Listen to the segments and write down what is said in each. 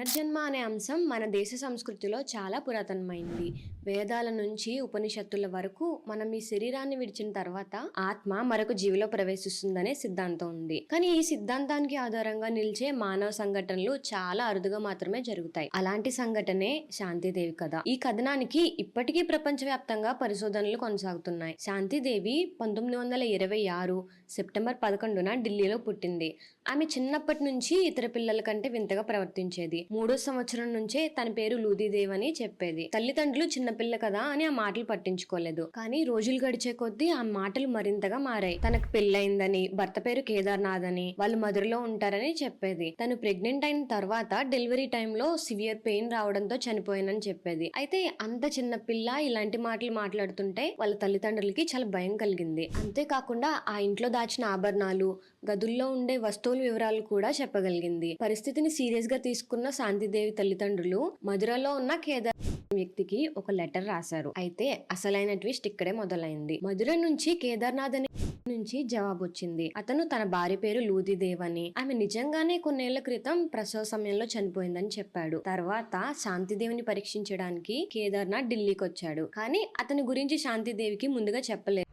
పునర్జన్మ అనే అంశం మన దేశ సంస్కృతిలో చాలా పురాతనమైంది. వేదాల నుంచి ఉపనిషత్తుల వరకు మనం ఈ శరీరాన్ని విడిచిన తర్వాత ఆత్మ మరొక జీవిలో ప్రవేశిస్తుందనే సిద్ధాంతం ఉంది. కానీ ఈ సిద్ధాంతానికి ఆధారంగా నిలిచే మానవ సంఘటనలు చాలా అరుదుగా మాత్రమే జరుగుతాయి. అలాంటి సంఘటనే శాంతిదేవి కథ. ఈ కథనానికి ఇప్పటికీ ప్రపంచవ్యాప్తంగా పరిశోధనలు కొనసాగుతున్నాయి. శాంతిదేవి పంతొమ్మిది వందల ఇరవై ఆరు సెప్టెంబర్ పదకొండున ఢిల్లీలో పుట్టింది. ఆమె చిన్నప్పటి నుంచి ఇతర పిల్లల కంటే వింతగా ప్రవర్తించేది. మూడో సంవత్సరం నుంచే తన పేరు లూదీదేవ్ అని చెప్పేది. తల్లిదండ్రులు చిన్నపిల్ల కదా అని ఆ మాటలు పట్టించుకోలేదు. కానీ రోజులు గడిచే కొద్దీ ఆ మాటలు మరింతగా మారాయి. తనకు పెళ్ళయిందని భర్త పేరు కేదార్నాథ్ అని వాళ్ళు మధురలో ఉంటారని చెప్పేది. తను ప్రెగ్నెంట్ అయిన తర్వాత డెలివరీ టైంలో సివియర్ పెయిన్ రావడంతో చనిపోయానని చెప్పేది. అయితే అంత చిన్న పిల్ల ఇలాంటి మాటలు మాట్లాడుతుంటే వాళ్ళ తల్లిదండ్రులకి చాలా భయం కలిగింది. అంతేకాకుండా ఆ ఇంట్లో దాచిన ఆభరణాలు గదుల్లో ఉండే వస్తువుల వివరాలు కూడా చెప్పగలిగింది. పరిస్థితిని సీరియస్గా తీసుకున్న శాంతిదేవి తల్లిదండ్రులు మధురలో ఉన్న కేదార్ వ్యక్తికి ఒక లెటర్ రాశారు. అయితే అసలైన ట్విస్ట్ ఇక్కడే మొదలైంది. మధుర నుంచి కేదార్నాథ్ అనే నుంచి జవాబు వచ్చింది. అతను తన భార్య పేరు లూదిదేవ్ అని. ఆమె నిజంగానే కొన్నేళ్ళ క్రితం ప్రసవ సమయంలో చనిపోయిందని చెప్పాడు. తర్వాత శాంతిదేవిని పరీక్షించడానికి కేదార్నాథ్ ఢిల్లీకి వచ్చాడు కానీ అతని గురించి శాంతిదేవికి ముందుగా చెప్పలేదు.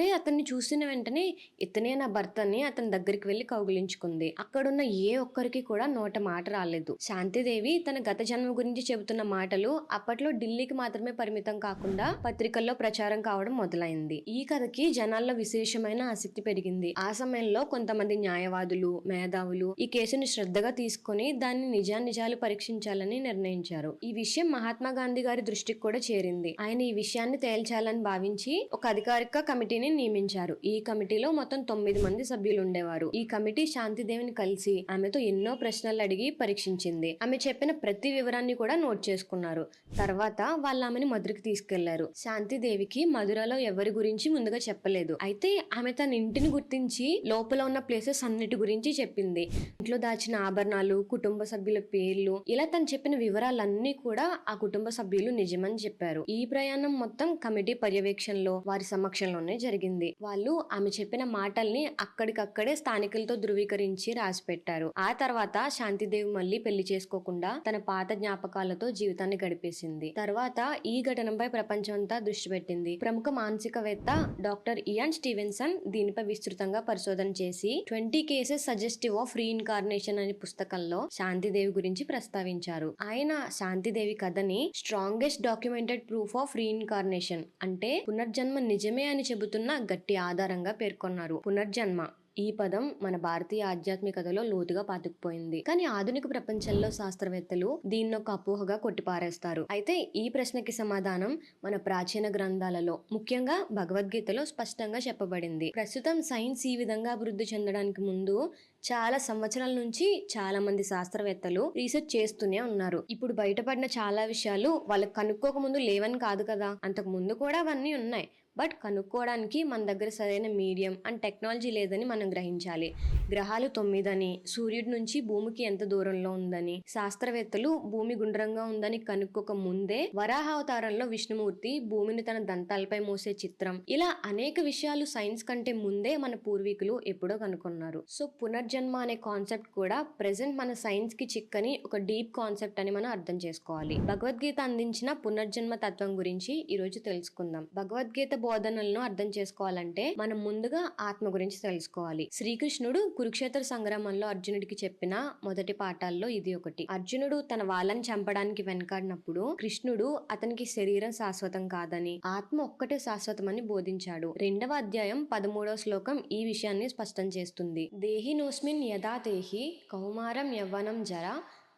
అరే అతన్ని చూసిన వెంటనే ఇతనే నా భర్తని అతని దగ్గరికి వెళ్ళి కౌగిలించుకుంది. అక్కడున్న ఏ ఒక్కరికి కూడా నోట మాట రాలేదు. శాంతిదేవి తన గత జన్మ గురించి చెబుతున్న మాటలు అప్పట్లో ఢిల్లీకి మాత్రమే పరిమితం కాకుండా పత్రికల్లో ప్రచారం కావడం మొదలైంది. ఈ కథకి జనాల్లో విశేషమైన ఆసక్తి పెరిగింది. ఆ సమయంలో కొంతమంది న్యాయవాదులు మేధావులు ఈ కేసుని శ్రద్ధగా తీసుకొని దాన్ని నిజానిజాలు పరీక్షించాలని నిర్ణయించారు. ఈ విషయం మహాత్మా గాంధీ గారి దృష్టికి కూడా చేరింది. ఆయన ఈ విషయాన్ని తేల్చాలని భావించి ఒక అధికారిక కమిటీని నియమించారు. ఈ కమిటీలో మొత్తం తొమ్మిది మంది సభ్యులు ఉండేవారు ఈ కమిటీ శాంతిదేవిని కలిసి ఆమెతో ఎన్నో ప్రశ్నలు అడిగి పరీక్షించింది. ఆమె చెప్పిన ప్రతి వివరాన్ని కూడా నోట్ చేసుకున్నారు. తర్వాత వాళ్ళ ఆమెని మధురకు తీసుకెళ్ళారు. శాంతిదేవికి మధురలో ఎవరి గురించి ముందుగా చెప్పలేదు. అయితే ఆమె తన ఇంటిని గుర్తించి లోపల ఉన్న ప్లేసెస్ అన్నిటి గురించి చెప్పింది. ఇంట్లో దాచిన ఆభరణాలు కుటుంబ సభ్యుల పేర్లు ఇలా తను చెప్పిన వివరాలన్నీ కూడా ఆ కుటుంబ సభ్యులు నిజమని చెప్పారు. ఈ ప్రయాణం మొత్తం కమిటీ పర్యవేక్షణలో వారి సమక్షంలోనే జరిగింది. జరిగింది. వాళ్ళు ఆమె చెప్పిన మాటల్ని అక్కడికక్కడే స్థానికులతో ధృవీకరించి రాసిపెట్టారు. ఆ తర్వాత శాంతిదేవి మళ్ళీ పెళ్ళి చేసుకోకుండా తన పాత జ్ఞాపకాలతో జీవితాన్ని గడిపేసింది. తర్వాత ఈ ఘటనపై ప్రపంచమంతా దృష్టి పెట్టింది. ప్రముఖ మానసికవేత్త డాక్టర్ ఇయాన్ స్టీవెన్సన్ దీనిపై విస్తృతంగా పరిశోధన చేసి twenty cases suggestive of reincarnation అనే పుస్తకంలో శాంతిదేవి గురించి ప్రస్తావించారు. ఆయన శాంతిదేవి కథని strongest documented proof of reincarnation అంటే పునర్జన్మ నిజమే అని చెబుతున్న గట్టి ఆధారంగా పేర్కొన్నారు. పునర్జన్మ. ఈ పదం మన భారతీయ ఆధ్యాత్మికతలో లోతుగా పాతుకుపోయింది. కానీ ఆధునిక ప్రపంచంలో శాస్త్రవేత్తలు దీన్ని ఒక అపోహగా కొట్టిపారేస్తారు. అయితే ఈ ప్రశ్నకి సమాధానం మన ప్రాచీన గ్రంథాలలో ముఖ్యంగా భగవద్గీతలో స్పష్టంగా చెప్పబడింది. ప్రస్తుతం సైన్స్ ఈ విధంగా అభివృద్ధి చెందడానికి ముందు చాలా సంవత్సరాల నుంచి చాలా మంది శాస్త్రవేత్తలు రీసెర్చ్ చేస్తూనే ఉన్నారు. ఇప్పుడు బయటపడిన చాలా విషయాలు వాళ్ళకి కనుక్కోక ముందు లేవని కాదు కదా? అంతకు ముందు కూడా అవన్నీ ఉన్నాయి. బట్ కనుక్కోవడానికి మన దగ్గర సరైన మీడియం అండ్ టెక్నాలజీ లేదని మనం గ్రహించాలి. గ్రహాలు తొమ్మిదని సూర్యుడి నుంచి భూమికి ఎంత దూరంలో ఉందని శాస్త్రవేత్తలు భూమి గుండ్రంగా ఉందని కనుక్కోక ముందే వరాహ అవతారంలో విష్ణుమూర్తి భూమిని తన దంతాలపై మోసే చిత్రం. ఇలా అనేక విషయాలు సైన్స్ కంటే ముందే మన పూర్వీకులు ఎప్పుడో కనుక్కున్నారు. సో పునర్జన్మ అనే కాన్సెప్ట్ కూడా ప్రెసెంట్ మన సైన్స్కి చిక్కని ఒక డీప్ కాన్సెప్ట్ అని మనం అర్థం చేసుకోవాలి. భగవద్గీత అందించిన పునర్జన్మ తత్వం గురించి ఈ రోజు తెలుసుకుందాం. భగవద్గీత బోధనలను అర్థం చేసుకోవాలంటే మనం ముందుగా ఆత్మ గురించి తెలుసుకోవాలి. శ్రీకృష్ణుడు కురుక్షేత్ర సంగ్రామంలో అర్జునుడికి చెప్పిన మొదటి పాఠాల్లో ఇది ఒకటి. అర్జునుడు తన వాళ్ళని చంపడానికి వెనకాడినప్పుడు కృష్ణుడు అతనికి శరీరం శాశ్వతం కాదని ఆత్మ ఒక్కటే శాశ్వతమని బోధించాడు. రెండవ అధ్యాయం పదమూడవ శ్లోకం ఈ విషయాన్ని స్పష్టం చేస్తుంది. దేహినోస్మిన్ యథా దేహి కౌమారం యవ్వనం జర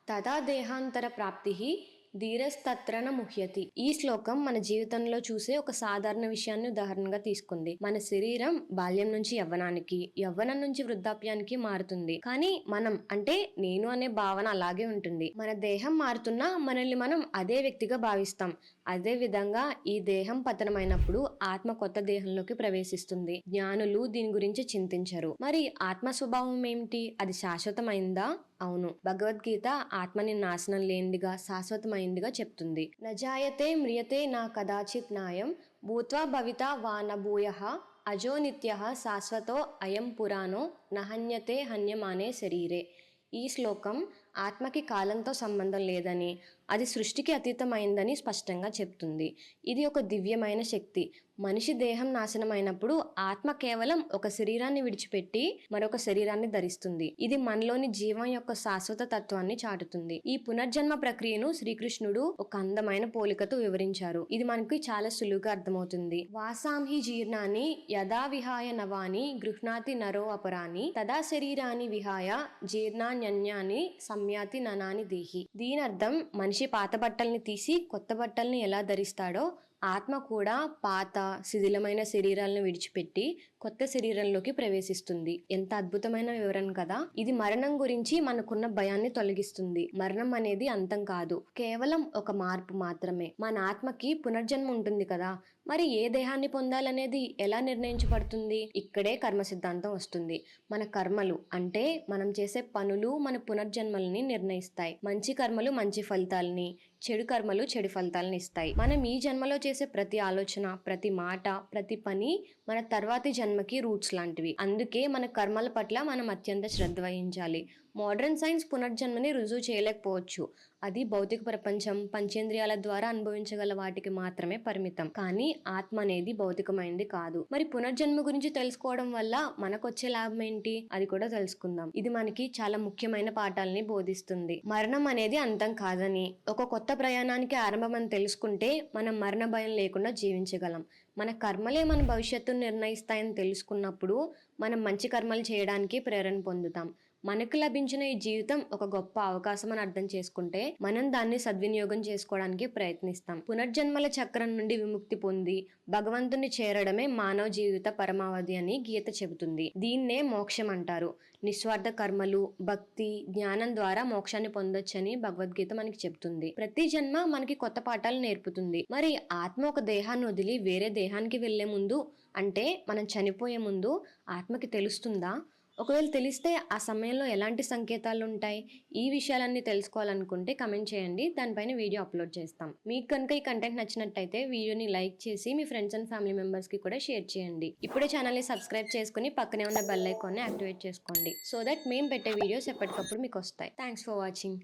తదా దేహాంతర ప్రాప్తి ధీరస్తత్రన ముహ్యతి. ఈ శ్లోకం మన జీవితంలో చూసే ఒక సాధారణ విషయాన్ని ఉదాహరణగా తీసుకుంది. మన శరీరం బాల్యం నుంచి యవ్వనానికి యవ్వనం నుంచి వృద్ధాప్యానికి మారుతుంది. కానీ మనం అంటే నేను అనే భావన అలాగే ఉంటుంది. మన దేహం మారుతున్నా మనల్ని మనం అదే వ్యక్తిగా భావిస్తాం. అదే విధంగా ఈ దేహం పతనమైనప్పుడు ఆత్మ కొత్త దేహంలోకి ప్రవేశిస్తుంది. జ్ఞానులు దీని గురించి చింతించరు. మరి ఆత్మ స్వభావం ఏమిటి? అది శాశ్వతమైందా? అవును. భగవద్గీత ఆత్మని నాశనం లేనిదిగా శాశ్వతమైందిగా చెప్తుంది. నజాయతే మ్రియతే నా కదాచిత్ నాయం భూత్వా భవిత వానభూయ అజో నిత్య శాశ్వతో అయం పురాణో నహన్యతే హన్యమానే శరీరే. ఈ శ్లోకం ఆత్మకి కాలంతో సంబంధం లేదని అది సృష్టికి అతీతమైందని స్పష్టంగా చెప్తుంది. ఇది ఒక దివ్యమైన శక్తి. మనిషి దేహం నాశనమైనప్పుడు ఆత్మ కేవలం ఒక శరీరాన్ని విడిచిపెట్టి మరొక శరీరాన్ని ధరిస్తుంది. ఇది మనలోని జీవం యొక్క శాశ్వత తత్వాన్ని చాటుతుంది. ఈ పునర్జన్మ ప్రక్రియను శ్రీకృష్ణుడు ఒక అందమైన పోలికతో వివరించారు. ఇది మనకి చాలా సులువుగా అర్థమవుతుంది. వాసాంహి జీర్ణాన్ని యథా విహాయ నవాని గృహ్ణాతి నరో అపరాని తదా శరీరాన్ని విహాయ జీర్ణాన్యన్యాని సమ్యాతి ననాని దేహి. దీని అర్థం మనిషి పాత బట్టల్ని తీసి కొత్త బట్టల్ని ఎలా ధరిస్తాడో ఆత్మ కూడా పాత శిథిలమైన శరీరాలను విడిచిపెట్టి కొత్త శరీరంలోకి ప్రవేశిస్తుంది. ఎంత అద్భుతమైన వివరణ కదా! ఇది మరణం గురించి మనకున్న భయాన్ని తొలగిస్తుంది. మరణం అనేది అంతం కాదు. కేవలం ఒక మార్పు మాత్రమే. మన ఆత్మకి పునర్జన్మ ఉంటుంది కదా! మరి ఏ దేహాన్ని పొందాలనేది ఎలా నిర్ణయించబడుతుంది? ఇక్కడే కర్మ సిద్ధాంతం వస్తుంది. మన కర్మలు అంటే మనం చేసే పనులు మన పునర్జన్మల్ని నిర్ణయిస్తాయి. మంచి కర్మలు మంచి ఫలితాలని చెడు కర్మలు చెడు ఫలితాలను ఇస్తాయి. మనం ఈ జన్మలో చేసే ప్రతి ఆలోచన ప్రతి మాట ప్రతి పని మన తర్వాతి జన్మకి రూట్స్ లాంటివి. అందుకే మన కర్మల పట్ల మనం అత్యంత శ్రద్ధ వహించాలి. మోడర్న్ సైన్స్ పునర్జన్మని రుజువు చేయలేకపోవచ్చు. అది భౌతిక ప్రపంచం పంచేంద్రియాల ద్వారా అనుభవించగల వాటికి మాత్రమే పరిమితం. కానీ ఆత్మ అనేది భౌతికమైనది కాదు. మరి పునర్జన్మ గురించి తెలుసుకోవడం వల్ల మనకొచ్చే లాభం ఏంటి? అది కూడా తెలుసుకుందాం. ఇది మనకి చాలా ముఖ్యమైన పాఠాలని బోధిస్తుంది. మరణం అనేది అంతం కాదని ఒక కొత్త ప్రయాణానికి ఆరంభం అని తెలుసుకుంటే మనం మరణ భయం లేకుండా జీవించగలం. మన కర్మలే మన భవిష్యత్తును నిర్ణయిస్తాయని తెలుసుకున్నప్పుడు మనం మంచి కర్మలు చేయడానికి ప్రేరణ పొందుతాం. మనకు లభించిన ఈ జీవితం ఒక గొప్ప అవకాశం అని అర్థం చేసుకుంటే మనం దాన్ని సద్వినియోగం చేసుకోవడానికి ప్రయత్నిస్తాం. పునర్జన్మల చక్రం నుండి విముక్తి పొంది భగవంతుని చేరడమే మానవ జీవిత పరమావధి అని గీత చెబుతుంది. దీన్నే మోక్షం అంటారు. నిస్వార్థ కర్మలు భక్తి జ్ఞానం ద్వారా మోక్షాన్ని పొందొచ్చని భగవద్గీత మనకి చెబుతుంది. ప్రతి జన్మ మనకి కొత్త పాఠాలు నేర్పుతుంది. మరి ఆత్మ ఒక దేహాన్ని వదిలి వేరే దేహానికి వెళ్ళే ముందు అంటే మనం చనిపోయే ముందు ఆత్మకి తెలుస్తుందా? ఒకవేళ తెలిస్తే ఆ సమయంలో ఎలాంటి సంకేతాలు ఉంటాయి ఈ విషయాలన్నీ తెలుసుకోవాలనుకుంటే కమెంట్ చేయండి. దానిపైన వీడియో అప్లోడ్ చేస్తాం. మీకు కనుక ఈ కంటెంట్ నచ్చినట్టయితే వీడియోని లైక్ చేసి మీ ఫ్రెండ్స్ అండ్ ఫ్యామిలీ మెంబర్స్కి కూడా షేర్ చేయండి. ఇప్పుడే ఛానల్ని సబ్స్క్రైబ్ చేసుకుని పక్కనే ఉన్న బెల్ ఐకాన్ని యాక్టివేట్ చేసుకోండి. సో దట్ మేము పెట్టే వీడియోస్ ఎప్పటికప్పుడు మీకు వస్తాయి థ్యాంక్స్ ఫర్ వాచింగ్.